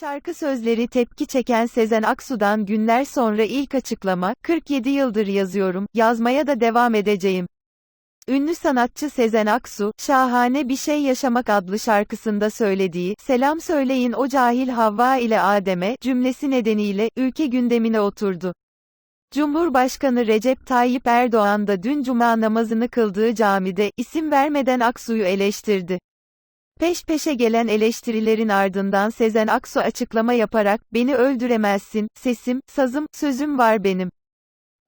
Şarkı sözleri tepki çeken Sezen Aksu'dan günler sonra ilk açıklama, 47 yıldır yazıyorum, yazmaya da devam edeceğim. Ünlü sanatçı Sezen Aksu, Şahane Bir Şey Yaşamak adlı şarkısında söylediği, Selam söyleyin o cahil Havva ile Adem'e, cümlesi nedeniyle, ülke gündemine oturdu. Cumhurbaşkanı Recep Tayyip Erdoğan da dün cuma namazını kıldığı camide, isim vermeden Aksu'yu eleştirdi. Peş peşe gelen eleştirilerin ardından Sezen Aksu açıklama yaparak, beni öldüremezsin, sesim, sazım, sözüm var benim.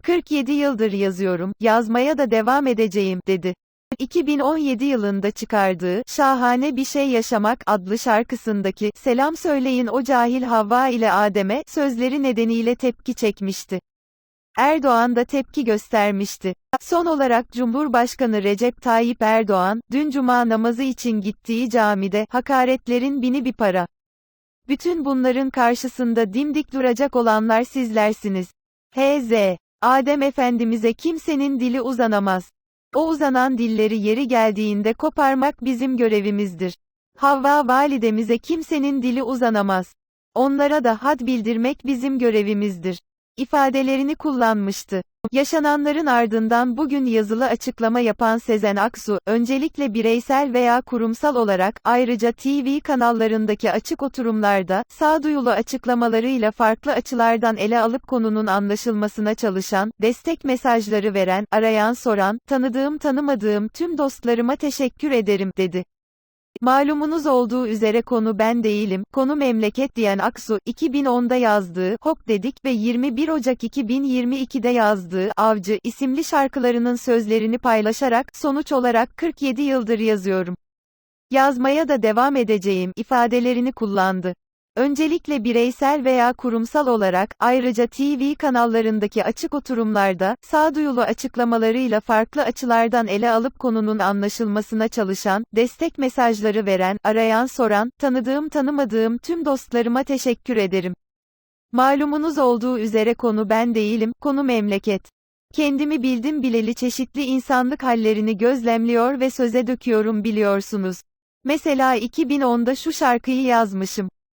47 yıldır yazıyorum, yazmaya da devam edeceğim, dedi. 2017 yılında çıkardığı, Şahane Bir Şey Yaşamak adlı şarkısındaki, Selam Söyleyin o cahil Havva ile Adem'e, sözleri nedeniyle tepki çekmişti. Erdoğan da tepki göstermişti. Son olarak Cumhurbaşkanı Recep Tayyip Erdoğan, dün cuma namazı için gittiği camide, hakaretlerin bini bir para. Bütün bunların karşısında dimdik duracak olanlar sizlersiniz. H.Z. Adem Efendimiz'e kimsenin dili uzanamaz. O uzanan dilleri yeri geldiğinde koparmak bizim görevimizdir. Havva validemize kimsenin dili uzanamaz. Onlara da had bildirmek bizim görevimizdir ifadelerini kullanmıştı. Yaşananların ardından bugün yazılı açıklama yapan Sezen Aksu, öncelikle bireysel veya kurumsal olarak, ayrıca TV kanallarındaki açık oturumlarda, sağduyulu açıklamalarıyla farklı açılardan ele alıp konunun anlaşılmasına çalışan, destek mesajları veren, arayan soran, tanıdığım tanımadığım tüm dostlarıma teşekkür ederim, dedi. Malumunuz olduğu üzere konu ben değilim, konu memleket diyen Aksu, 2010'da yazdığı, Hop dedik ve 21 Ocak 2022'de yazdığı, Avcı, isimli şarkılarının sözlerini paylaşarak, sonuç olarak 47 yıldır yazıyorum. Yazmaya da devam edeceğim, ifadelerini kullandı. Öncelikle bireysel veya kurumsal olarak, ayrıca TV kanallarındaki açık oturumlarda, sağduyulu açıklamalarıyla farklı açılardan ele alıp konunun anlaşılmasına çalışan, destek mesajları veren, arayan soran, tanıdığım tanımadığım tüm dostlarıma teşekkür ederim. Malumunuz olduğu üzere konu ben değilim, konu memleket. Kendimi bildim bileli çeşitli insanlık hallerini gözlemliyor ve söze döküyorum biliyorsunuz. Mesela 2010'da şu şarkıyı yazmışım.